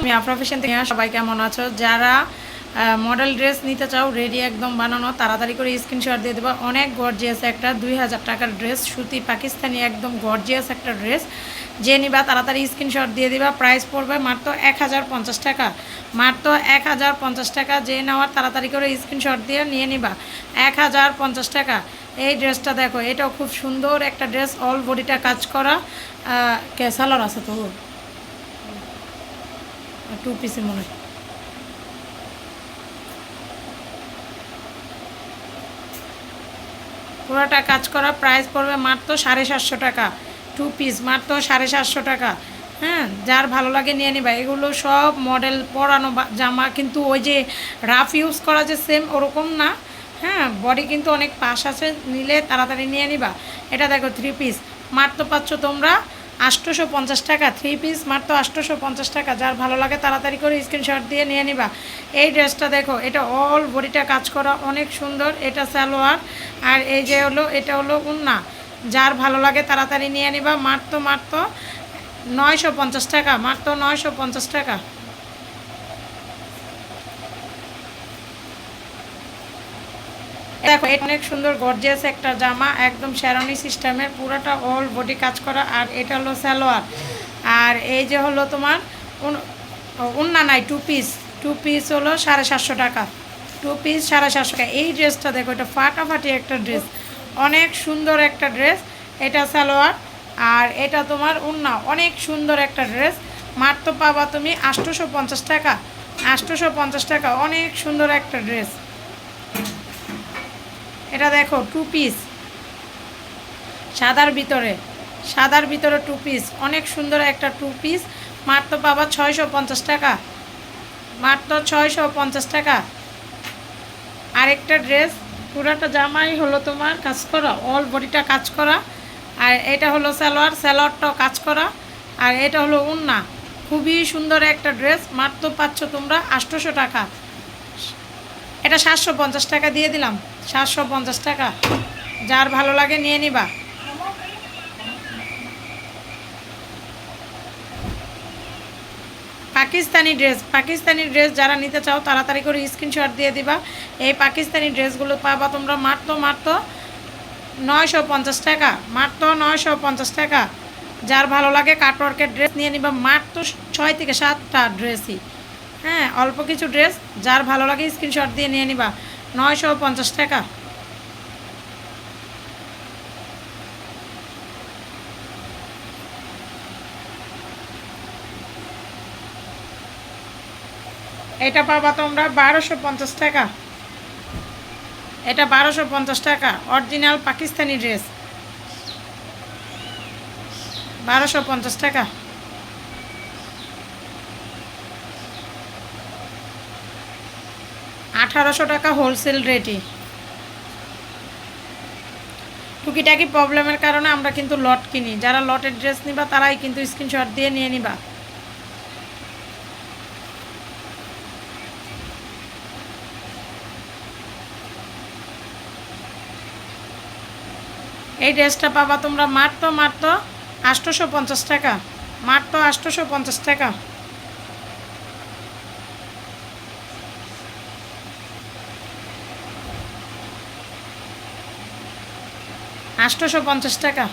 আমি আফরা ফ্যাশন থেকে সবাই কেমন আছো? যারা মডেল ড্রেস নিতে চাও রেডি একদম বানানো, তাড়াতাড়ি করে স্ক্রিনশট দিয়ে দেবা। অনেক গর্জিয়াস একটা দুই হাজার টাকার ড্রেস সুতি, পাকিস্তানি, একদম গর্জিয়াস একটা ড্রেস যে নিবা, তাড়াতাড়ি স্ক্রিনশট দিয়ে দিবা। প্রাইস পড়বে মাত্র এক হাজার পঞ্চাশ টাকা। মাত্র এক হাজার পঞ্চাশ টাকা, যে নেওয়ার তাড়াতাড়ি করে স্ক্রিনশট দিয়ে নিয়ে নিবা। এক হাজার পঞ্চাশ টাকা। এই ড্রেসটা দেখো, এটাও খুব সুন্দর একটা ড্রেস অল বডিটা কাজ করা। ক্যাসালার আছে তো? টু পিসে মনে হয়। পুরোটা কাজ করা প্রাইস পড়বে মাত্র সাড়ে সাতশো টাকা। টু পিস মাত্র সাড়ে সাতশো টাকা। হ্যাঁ যার ভালো লাগে নিয়ে নিবা। এগুলো সব মডেল পরানো জামা, কিন্তু ওই যে রাফ ইউজ করা যে সেম ওরকম না। হ্যাঁ বডি কিন্তু অনেক পাশ আছে, নিলে তাড়াতাড়ি নিয়ে নিবা। এটা দেখো থ্রি পিস মাত্র পাচ্ছ তোমরা আটশোশো পঞ্চাশ টাকা থ্রি পিস মাত্র আষ্টশো পঞ্চাশ টাকা। যার ভালো লাগে তাড়াতাড়ি করে স্ক্রিনশট দিয়ে নিয়ে নিবা। এই ড্রেসটা দেখো, এটা অল বডিটা কাজ করা, অনেক সুন্দর। এটা সালোয়ার, আর এই যে হলো, এটা হলো উন্না। যার ভালো লাগে তাড়াতাড়ি নিয়ে নিবা, মাত্র মাত্র নয়শো পঞ্চাশ টাকা, মাত্র নয়শো পঞ্চাশ টাকা। দেখো, এটা অনেক সুন্দর গর্জিয়াস একটা জামা, একদম শ্যারনি সিস্টেমের পুরোটা অল বডি কাজ করা, আর এটা হলো সালোয়ার। আর এই যে হলো তোমার উন- উন্না নাই টু পিস টু পিস হলো সাড়ে সাতশো টাকা। টু পিস সাড়ে সাতশো টাকা। এই ড্রেসটা দেখো, এটা ফাটাফাটি একটা ড্রেস অনেক সুন্দর একটা ড্রেস এটা সালোয়ার, আর এটা তোমার উন্না। অনেক সুন্দর একটা ড্রেস মাত্র পাবা তুমি আটশোশো পঞ্চাশ টাকা। আটশোশো পঞ্চাশ টাকা, অনেক সুন্দর একটা ড্রেস এটা দেখো টু পিস সাদার ভিতরে সাদার ভিতরে টু পিস অনেক সুন্দর একটা টু পিস মাত্র পাবা ছয়শো পঞ্চাশ টাকা। মাত্র ছয়শো পঞ্চাশ টাকা। আরেকটা ড্রেস পুরাটা জামাই হলো তোমার কাজ করা অল বডিটা কাজ করা। আর এটা হলো সালোয়ার, সালোয়ারটাও কাজ করা। আর এটা হলো উন্না। খুবই সুন্দর একটা ড্রেস মাত্র পাচ্ছ তোমরা আটশোশো টাকা। এটা সাতশো পঞ্চাশ টাকা দিয়ে দিলাম। সাতশো পঞ্চাশ টাকা। যার ভালো লাগে নিয়ে নিবা। পাকিস্তানি ড্রেস পাকিস্তানি ড্রেস যারা নিতে চাও, তাড়াতাড়ি করে স্ক্রিনশট দিয়ে দিবা। এই পাকিস্তানি ড্রেসগুলো পাবা তোমরা মাত্র মাত্র নয়শো পঞ্চাশ টাকা। মাত্র নয়শো পঞ্চাশ টাকা। যার ভালো লাগে কাটওয়ার্কের ড্রেস নিয়ে নিবা মাত্র ছয় থেকে সাতটা ড্রেসই। হ্যাঁ অল্প কিছু ড্রেস। যার ভালো লাগে স্ক্রিনশট দিয়ে নিয়ে নিবা। নয়শো পঞ্চাশ টাকা। এটা পাবা তোমরা বারোশো পঞ্চাশ টাকা। এটা বারোশো পঞ্চাশ টাকা, অরিজিনাল পাকিস্তানি ড্রেস। বারোশো পঞ্চাশ টাকা। আঠারোশো টাকা হোলসেল রেটে টুকিটাকি প্রবলেমের কারণে আমরা কিন্তু লট কিনি। যারা লটের ড্রেস নিবা, তারাই কিন্তু স্ক্রিনশট দিয়ে নিয়ে নিবা। এই ড্রেসটা পাবা তোমরা মাত্র মাত্র আটশোশো পঞ্চাশ টাকা। মাত্র আটশোশো পঞ্চাশ টাকা। আটশোশো পঞ্চাশ টাকা।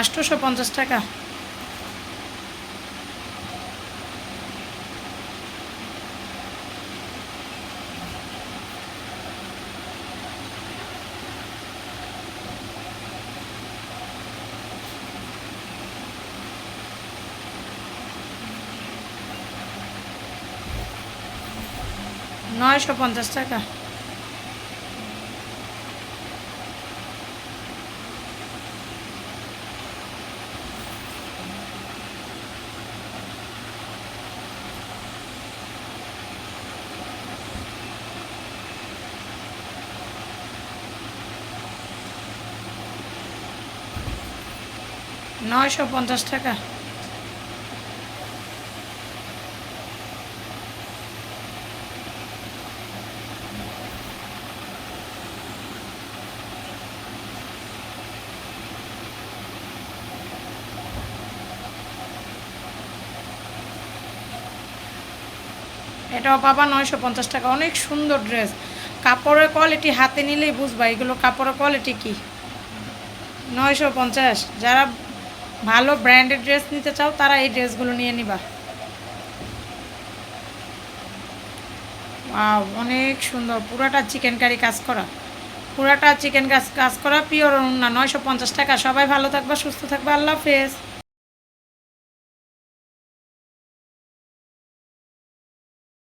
আটশোশো পঞ্চাশ টাকা। নয়শো পঞ্চাশ টাকা। নয়শো পঞ্চাশ টাকা। এটাও পাবা নয়শো পঞ্চাশ টাকা। অনেক সুন্দর ড্রেস কাপড়ের কোয়ালিটি হাতে নিলেই বুঝবা, এগুলো কাপড়ের কোয়ালিটি কি? নয়শো পঞ্চাশ। যারা ভালো ব্র্যান্ডেড ড্রেস নিতে চাও, তারা এই ড্রেসগুলো নিয়ে নিবা। অনেক সুন্দর। পুরাটা চিকেন কারি কাজ করা। পুরাটা চিকেন কাজ কাজ করা পিওর না। নয়শো পঞ্চাশ টাকা। সবাই ভালো থাকবা, সুস্থ থাকবা। আল্লাহ হাফেজ।